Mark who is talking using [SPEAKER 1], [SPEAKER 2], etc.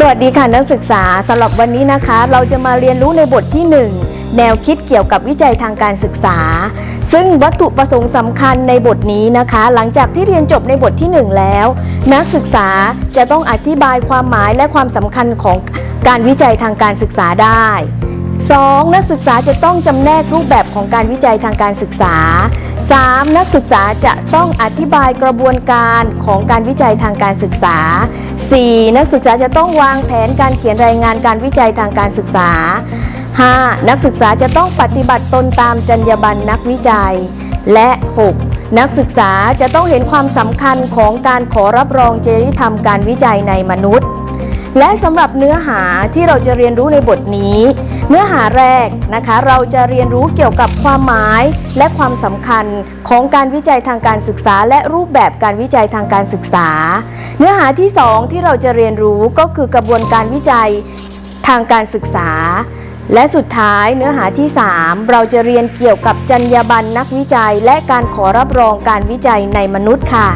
[SPEAKER 1] สวัสดีค่ะนักศึกษาสำหรับวันนี้นะคะ เราจะมาเรียนรู้ในบทที่ 1 แนวคิดเกี่ยวกับวิจัยทางการศึกษา ซึ่งวัตถุประสงค์สำคัญในบทนี้นะคะ หลังจากที่เรียนจบในบทที่ 1 แล้ว นักศึกษาจะต้องอธิบายความหมายและความสำคัญของการวิจัยทางการศึกษาได้ 2. นักศึกษาจะต้องจำแนกรูปแบบของการวิจัยทางการศึกษา 3. นักศึกษาจะต้องอธิบายกระบวนการของการวิจัยทางการศึกษา 4. นักศึกษาจะต้องวางแผนการเขียนรายงานการวิจัยทางการศึกษา 5. นักศึกษาจะต้องปฏิบัติตนตามจรรยาบรรณนักวิจัย และ 6. นักศึกษาจะต้องเห็นความสำคัญของการขอรับรองจริยธรรมการวิจัยในมนุษย์ และสำหรับเนื้อหาที่เราจะเรียนรู้ในบทนี้ เนื้อหาแรกนะคะเราจะเรียนรู้เกี่ยวกับความหมายและความสำคัญของการวิจัยทางการศึกษา และรูปแบบการวิจัยทางการศึกษา เนื้อหาที่สองที่เราจะเรียนรู้ก็คือกระบวนการวิจัยทางการศึกษา และสุดท้ายเนื้อหาที่ 3 เราจะเรียนเกี่ยวกับจรรยาบรรณนักวิจัย และการขอรับรองการวิจัยในมนุษย์ค่ะ